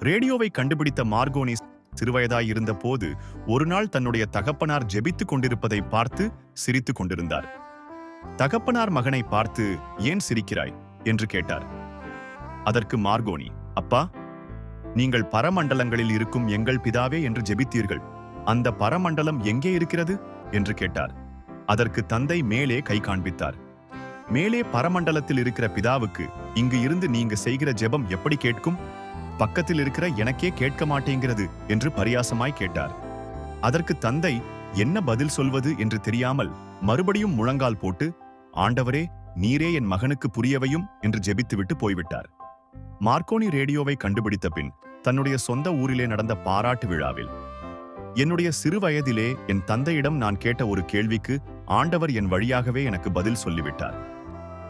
ரேடியோவை கண்டுபிடித்த மார்கோனி சிறுவயதாய் இருந்தபோது ஒரு நாள் தன்னுடைய தகப்பனார் ஜெபித்துக் கொண்டிருப்பதை பார்த்து சிரித்துக் கொண்டிருந்தார். தகப்பனார் மகனை பார்த்து ஏன் சிரிக்கிறாய்? என்று கேட்டார். அதற்கு மார்கோனி அப்பா நீங்கள் பரமண்டலங்களில் இருக்கும் எங்கள் பிதாவே என்று ஜெபித்தீர்கள். அந்த பரமண்டலம் எங்கே இருக்கிறது? என்று கேட்டார். அதற்கு தந்தை மேலே கை காண்பித்தார். மேலே பரமண்டலத்தில் இருக்கிற பிதாவுக்கு இங்கு இருந்து நீங்க செய்கிற ஜெபம் எப்படி கேட்கும்? பக்கத்தில் இருக்கிற எனக்கே கேட்க மாட்டேங்கிறது என்று பரியாசமாய் கேட்டார். அதற்கு தந்தை என்ன பதில் சொல்வது என்று தெரியாமல் மறுபடியும் முழங்கால் போட்டு ஆண்டவரே நீரே என் மகனுக்கு புரியவையும் என்று ஜெபித்துவிட்டு போய்விட்டார். மார்க்கோனி ரேடியோவை கண்டுபிடித்த பின் தன்னுடைய சொந்த ஊரிலே நடந்த பாராட்டு விழாவில் என்னுடைய சிறு வயதிலே என் தந்தையிடம் நான் கேட்ட ஒரு கேள்விக்கு ஆண்டவர் என் வழியாகவே எனக்கு பதில் சொல்லிவிட்டார்.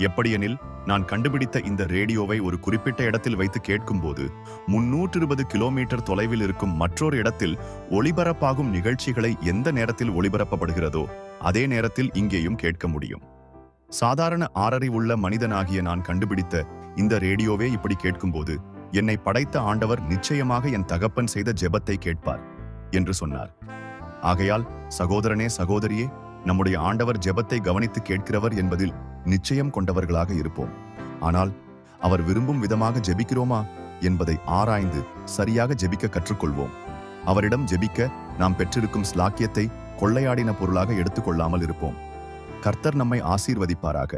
எப்படியெனில் நான் கண்டுபிடித்த இந்த ரேடியோவை ஒரு குறிப்பிட்ட இடத்தில் வைத்து கேட்கும்போது முன்னூற்று இருபது கிலோமீட்டர் தொலைவில் இருக்கும் மற்றொரு இடத்தில் ஒளிபரப்பாகும் நிகழ்ச்சிகளை எந்த நேரத்தில் ஒளிபரப்பப்படுகிறதோ அதே நேரத்தில் இங்கேயும் கேட்க முடியும். சாதாரண ஆறறிவுள்ள மனிதனாகிய நான் கண்டுபிடித்த இந்த ரேடியோவே இப்படி கேட்கும்போது என்னை படைத்த ஆண்டவர் நிச்சயமாக என் தகப்பன் செய்த ஜெபத்தை கேட்பார் என்று சொன்னார். ஆகையால் சகோதரனே சகோதரியே நம்முடைய ஆண்டவர் ஜெபத்தை கவனித்து கேட்கிறவர் என்பதில் நிச்சயம் கொண்டவர்களாக இருப்போம். ஆனால் அவர் விரும்பும் விதமாக ஜெபிக்கிறோமா என்பதை ஆராய்ந்து சரியாக ஜெபிக்க கற்றுக்கொள்வோம். அவரிடம் ஜெபிக்க நாம் பெற்றிருக்கும் ஸ்லாக்கியத்தை கொள்ளையாடின பொருளாக எடுத்துக்கொள்ளாமல் இருப்போம். கர்த்தர் நம்மை ஆசீர்வதிப்பாராக.